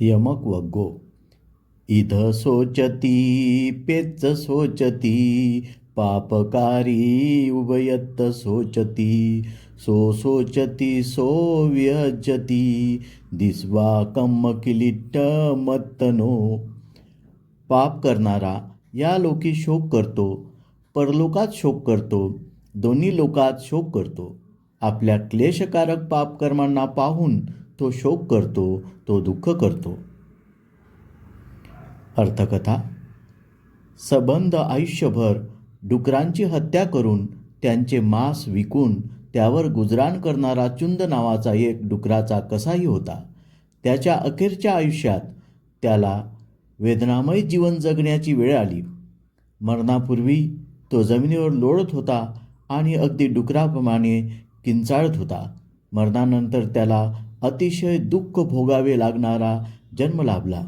यमक वग्गो इध सोचती पेच सोचती पापकारी उभयत्त सोचती. सो सोचती सो व्यजती दिसवा कम्म किलिट्ट मत्तनो. पाप करणारा या लोकी शोक करतो परलोकात शोक करतो दोन्ही लोकात शोक करतो. आपल्या क्लेशकारक पापकर्मांना पाहून तो शोक करतो तो दुःख करतो. अर्थकथा. सबंध आयुष्यभर डुकरांची हत्या करून त्यांचे मांस विकून त्यावर गुजराण करणारा चुंद नावाचा एक डुकराचा कसाही होता. त्याच्या अखेरच्या आयुष्यात त्याला वेदनामय जीवन जगण्याची वेळ आली. मरणापूर्वी तो जमिनीवर लोळत होता आणि अगदी डुकराप्रमाणे किंचाळत होता. मरणानंतर त्याला अतिशय दुःख भोगावे लागणारा जन्म लाभला.